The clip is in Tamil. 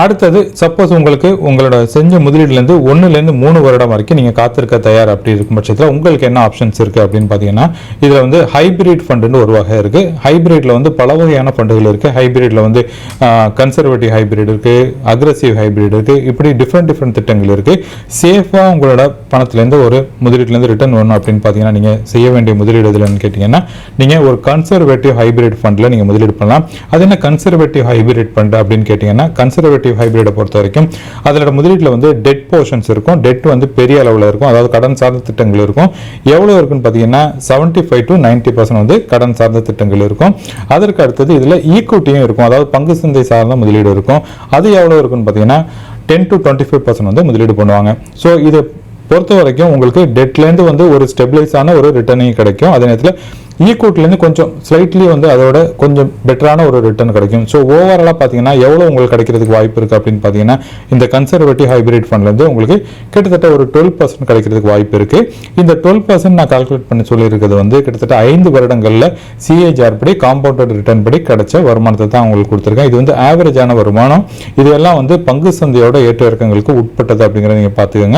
அடுத்தது சப்போஸ் உங்களுக்கு உங்களோட செஞ்ச முதலீடுலேருந்து ஒன்றுலேருந்து மூணு வருடம் வரைக்கும் நீங்கள் காத்திருக்க தயார் அப்படி இருக்கும் பட்சத்தில் உங்களுக்கு என்ன ஆப்ஷன்ஸ் இருக்குது அப்படின்னு பார்த்தீங்கன்னா இதில் வந்து ஹைபிரிட் ஃபண்டுன்னு ஒரு வகை இருக்குது ஹைபிரிட்டில் வந்து பல வகையான ஃபண்டுகள் இருக்குது ஹைபிரிட்டில் வந்து கன்சர்வேட்டிவ் ஹைபிரிட் இருக்குது அக்ரஸிவ் ஹைபிரிட் இருக்குது இப்படி டிஃப்ரெண்ட் டிஃப்ரெண்ட் திட்டங்கள் இருக்குது சேஃபாக உங்களோட பணத்துலேருந்து ஒரு முதலீட்லேருந்து ரிட்டர்ன் வரணும் அப்படின்னு பார்த்தீங்கன்னா நீங்கள் செய்ய வேண்டிய முதலீடு எதுலன்னு கேட்டிங்கன்னா நீங்கள் ஒரு கன்சர்வேட்டிவ் ஹைபிரிட் ஃபண்டில் நீங்கள் முதலீடு பண்ணலாம். அது என்ன கன்சர்வேட்டிவ் ஹைபிரிட் ஃபண்ட் அப்படின்னு கேட்டிங்கன்னா கன்சர்வேட்டிவ் ஹைபிரிடை பொறுத்த வரைக்கும் அதில் முதலீட்டில் வந்து டெட் போர்ஷன்ஸ் இருக்கும். டெட் வந்து பெரிய அளவில் இருக்கும். அதாவது கடன் சார்ந்த திட்டங்கள் இருக்கும். எவ்வளோ இருக்குன்னு பார்த்தீங்கன்னா seventy five to ninety percent வந்து கடன் சார்ந்த திட்டங்கள் இருக்கும். அதற்கு அடுத்தது இதில் ஈக்குவிட்டியும் இருக்கும். அதாவது பங்கு சந்தை சார்ந்த முதலீடு இருக்கும். அது எவ்வளோ இருக்குன்னு பார்த்தீங்கன்னா ten to twenty five percent வந்து முதலீடு பண்ணுவாங்க. ஸோ இதை பொறுத்த வரைக்கும் உங்களுக்கு டெட்லேருந்து வந்து ஒரு ஸ்டெபிளைஸான ஒரு ரிட்டர்னையும் கிடைக்கும். அதே நேரத்தில் E ஈக்குவிட்டிலேருந்து கொஞ்சம் ஸ்லைட்லி வந்து அதோட கொஞ்சம் பெட்டரான ஒரு ரிட்டர்ன் கிடைக்கும். ஸோ ஓவராலாக பார்த்தீங்கன்னா எவ்வளோ உங்களுக்கு கிடைக்கிறதுக்கு வாய்ப்பு இருக்குது அப்படின்னு பார்த்தீங்கன்னா இந்த கன்சர்வேட்டிவ் ஹைபிரிட் ஃபண்ட்லேருந்து உங்களுக்கு கிட்டத்தட்ட ஒரு டுவெல் பர்சன்ட் கிடைக்கிறதுக்கு வாய்ப்பு இருக்குது இந்த டுவெல் பர்சன்ட் நான் கால்குலேட் பண்ணி சொல்லியிருக்கிறது வந்து கிட்டத்தட்ட ஐந்து வருடங்களில் சிஏஜிஆர் படி காம்பவுண்டட் ரிட்டர்ன் படி கிடைச்ச வருமானத்தை தான் உங்களுக்கு கொடுத்துருக்கேன். இது வந்து ஆவரேஜான வருமானம். இதெல்லாம் வந்து பங்கு சந்தையோட ஏற்ற இறக்கங்களுக்கு உட்பட்டது அப்படிங்கிறத நீங்கள் பார்த்துக்கோங்க.